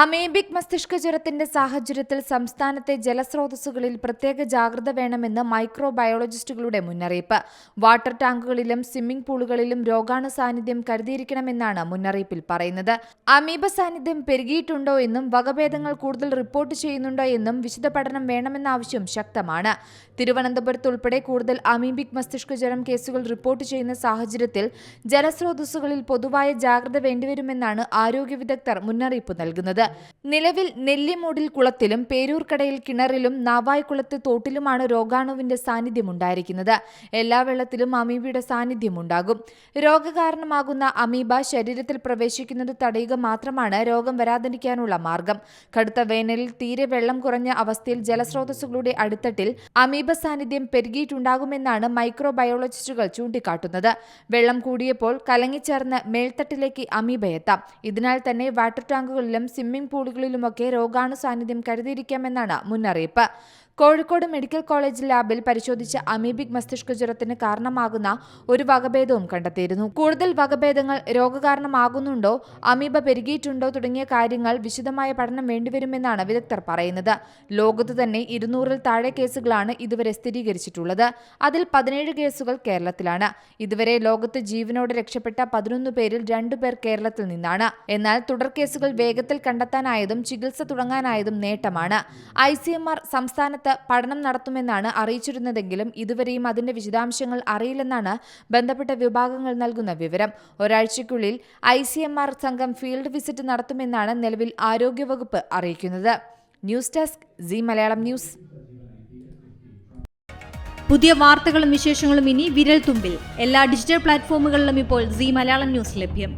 Amoebic മസ്തിഷ്ക ജ്വരത്തിന്റെ സാഹചര്യത്തിൽ സംസ്ഥാനത്തെ ജലസ്രോതസ്സുകളിൽ പ്രത്യേക ജാഗ്രത വേണമെന്ന് മൈക്രോ ബയോളജിസ്റ്റുകളുടെ മുന്നറിയിപ്പ്. വാട്ടർ ടാങ്കുകളിലും സ്വിമ്മിംഗ് പൂളുകളിലും രോഗാണു സാന്നിധ്യം കരുതിയിരിക്കണമെന്നാണ് മുന്നറിയിപ്പിൽ പറയുന്നത്. അമീബ സാന്നിധ്യം പെരുകിയിട്ടുണ്ടോ എന്നും വകഭേദങ്ങൾ കൂടുതൽ റിപ്പോർട്ട് ചെയ്യുന്നുണ്ടോ എന്നും വിശദ പഠനം വേണമെന്ന ആവശ്യം ശക്തമാണ്. തിരുവനന്തപുരത്ത് ഉൾപ്പെടെ കൂടുതൽ അമീബിക് മസ്തിഷ്ക ജ്വരം കേസുകൾ റിപ്പോർട്ട് ചെയ്യുന്ന സാഹചര്യത്തിൽ ജലസ്രോതസ്സുകളിൽ പൊതുവായ ജാഗ്രത വേണ്ടിവരുമെന്നാണ് ആരോഗ്യ വിദഗ്ധർ മുന്നറിയിപ്പ് നൽകുന്നത്. നിലവിൽ നെല്ലിമൂടിൽ കുളത്തിലും പേരൂർക്കടയിൽ കിണറിലും നാവായ്ക്കുളത്ത് തോട്ടിലുമാണ് രോഗാണുവിന്റെ സാന്നിധ്യമുണ്ടായിരിക്കുന്നത്. എല്ലാ വെള്ളത്തിലും അമീബയുടെ സാന്നിധ്യമുണ്ടാകും. രോഗകാരണമാകുന്ന അമീബ ശരീരത്തിൽ പ്രവേശിക്കുന്നത് തടയുക മാത്രമാണ് രോഗം വരാതിരിക്കാനുള്ള മാർഗം. കടുത്ത വേനലിൽ തീരെ വെള്ളം കുറഞ്ഞ അവസ്ഥയിൽ ജലസ്രോതസ്സുകളുടെ അടിത്തട്ടിൽ അമീബ സാന്നിധ്യം പെരുകിയിട്ടുണ്ടാകുമെന്നാണ് മൈക്രോബയോളജിസ്റ്റുകൾ ചൂണ്ടിക്കാട്ടുന്നത്. വെള്ളം കൂടിയപ്പോൾ കലങ്ങിച്ചേർന്ന് മേൽത്തട്ടിലേക്ക് അമീബ എത്താം. ഇതിനാൽ തന്നെ വാട്ടർ ടാങ്കുകളിലും സ്വിമ്മിംഗ് പൂളുകളിലുമൊക്കെ രോഗാണു സാന്നിധ്യം കരുതിയിരിക്കാമെന്നാണ് മുന്നറിയിപ്പ്. കോഴിക്കോട് മെഡിക്കൽ കോളേജ് ലാബിൽ പരിശോധിച്ച അമീബിക് മസ്തിഷ്ക ജ്വരത്തിന് കാരണമാകുന്ന ഒരു വകഭേദവും കണ്ടെത്തിയിരുന്നു. കൂടുതൽ വകഭേദങ്ങൾ രോഗകാരണമാകുന്നുണ്ടോ അമീബ പെരുകിയിട്ടുണ്ടോ തുടങ്ങിയ കാര്യങ്ങൾ വിശദമായ പഠനം വേണ്ടിവരുമെന്നാണ് വിദഗ്ധർ പറയുന്നത്. ലോകത്ത് തന്നെ ഇരുന്നൂറിൽ താഴെ കേസുകളാണ് ഇതുവരെ സ്ഥിരീകരിച്ചിട്ടുള്ളത്. അതിൽ പതിനേഴ് കേസുകൾ കേരളത്തിലാണ്. ഇതുവരെ ലോകത്ത് ജീവനോട് രക്ഷപ്പെട്ട പതിനൊന്ന് പേരിൽ രണ്ടുപേർ കേരളത്തിൽ നിന്നാണ്. എന്നാൽ തുടർ കേസുകൾ വേഗത്തിൽ കണ്ടെത്താനായതും ചികിത്സ തുടങ്ങാനായതും നേട്ടമാണ്. ഐ സി സംസ്ഥാനത്ത് പഠനം നടത്തുമെന്നാണ് അറിയിച്ചിരുന്നതെങ്കിലും ഇതുവരെയും അതിന്റെ വിശദാംശങ്ങൾ അറിയില്ലെന്നാണ് ബന്ധപ്പെട്ട വിഭാഗങ്ങൾ നൽകുന്ന വിവരം. ഒരാഴ്ചയ്ക്കുള്ളിൽ ഐ സംഘം ഫീൽഡ് വിസിറ്റ് നടത്തുമെന്നാണ് നിലവിൽ ആരോഗ്യവകുപ്പ് അറിയിക്കുന്നത്. News desk C Malayalam news. പുതിയ വാർത്തകളും വിശേഷങ്ങളും ഇനി വിരൽ തുമ്പിൽ. എല്ലാ ഡിജിറ്റൽ പ്ലാറ്റ്ഫോമുകളിലും ഇപ്പോൾ സി മലയാളം ന്യൂസ് ലഭ്യം.